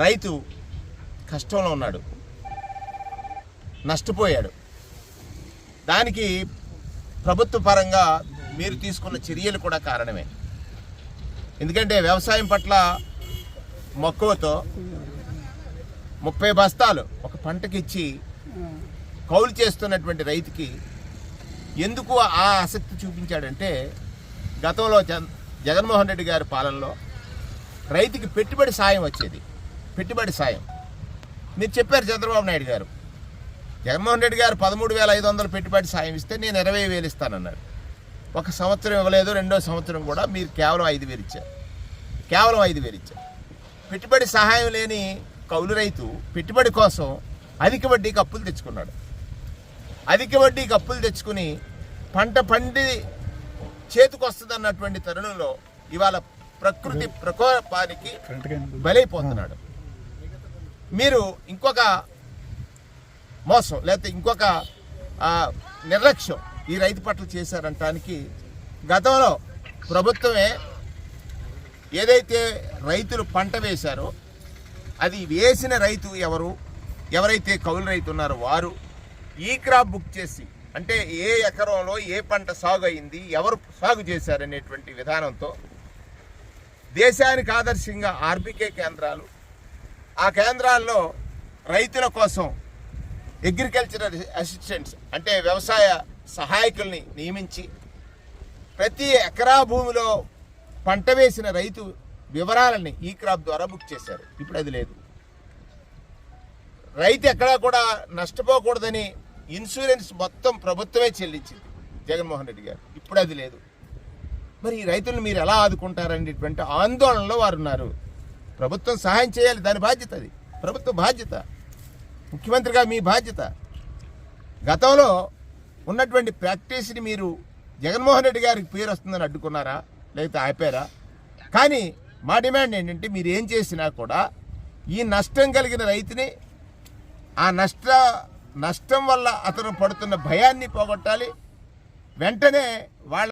రైతు కష్టంలో ఉన్నాడు. నష్టపోయాడు. దానికి ప్రభుత్వ పరంగా మీరు తీసుకున్న చర్యలు కూడా కారణమే. ఎందుకంటే వ్యవసాయం పట్ల మక్కువతో ముప్పై బస్తాలు ఒక పంటకి ఇచ్చి కౌలు చేస్తున్నటువంటి రైతుకి ఎందుకు ఆ ఆసక్తి చూపించాడంటే గతంలో జన్ జగన్మోహన్ రెడ్డి గారి పాలనలో రైతుకి పెట్టుబడి సాయం వచ్చేది. పెట్టుబడి సాయం. మీరు చెప్పారు చంద్రబాబు నాయుడు గారు. జగన్మోహన్ రెడ్డి గారు పదమూడు వేల ఐదు వందలు పెట్టుబడి సాయం ఇస్తే నేను ఇరవై వేలు ఇస్తానన్నాడు. ఒక సంవత్సరం ఇవ్వలేదు రెండో సంవత్సరం కూడా మీరు కేవలం ఐదు వేలు ఇచ్చారు. కేవలం ఐదు వేలు ఇచ్చారు. పెట్టుబడి సహాయం లేని కౌలు రైతు పెట్టుబడి కోసం అధిక వడ్డీకి అప్పులు తెచ్చుకున్నాడు. అధిక వడ్డీకి అప్పులు తెచ్చుకుని పంట పండి చేతికొస్తుంది అన్నటువంటి తరుణంలో ఇవాళ ప్రకృతి ప్రకోపానికి బలైపోతున్నాడు. మీరు ఇంకొక మోసం లేకపోతే ఇంకొక నిర్లక్ష్యం ఈ రైతు పట్ల చేశారంటానికి గతంలో ప్రభుత్వమే ఏదైతే రైతులు పంట వేశారో అది వేసిన రైతు ఎవరు ఎవరైతే కౌలు రైతు ఉన్నారో వారు ఈ క్రాప్ బుక్ చేసి అంటే ఏ ఎకరంలో ఏ పంట సాగు అయింది ఎవరు సాగు చేశారనేటువంటి విధానంతో దేశానికి ఆదర్శంగా ఆర్బికే కేంద్రాలు ఆ కేంద్రాల్లో రైతుల కోసం అగ్రికల్చరల్ అసిస్టెంట్స్ అంటే వ్యవసాయ సహాయకుల్ని నియమించి ప్రతి ఎకరా భూమిలో పంట వేసిన రైతు వివరాలని ఈ క్రాప్ ద్వారా బుక్ చేశారు. ఇప్పుడు అది లేదు. రైతు ఎక్కడా కూడా నష్టపోకూడదని ఇన్సూరెన్స్ మొత్తం ప్రభుత్వమే చెల్లించింది జగన్మోహన్ రెడ్డి గారు. ఇప్పుడు అది లేదు. మరి ఈ రైతులను మీరు ఎలా ఆదుకుంటారనేటువంటి ఆందోళనలో వారు ఉన్నారు ప్రభుత్వం సహాయం చేయాలి దాని బాధ్యత అది. ప్రభుత్వ బాధ్యత. ముఖ్యమంత్రిగా మీ బాధ్యత. గతంలో ఉన్నటువంటి ప్రాక్టీస్ని మీరు జగన్మోహన్ రెడ్డి గారికి పేరు వస్తుందని అడ్డుకున్నారా? లేకపోతే ఆపారా? కానీ మా డిమాండ్ ఏంటంటే మీరు ఏం చేసినా కూడా ఈ నష్టం కలిగిన రైతుని ఆ నష్ట నష్టం వల్ల అతను పడుతున్న భయాన్ని పోగొట్టాలి. వెంటనే వాళ్ళ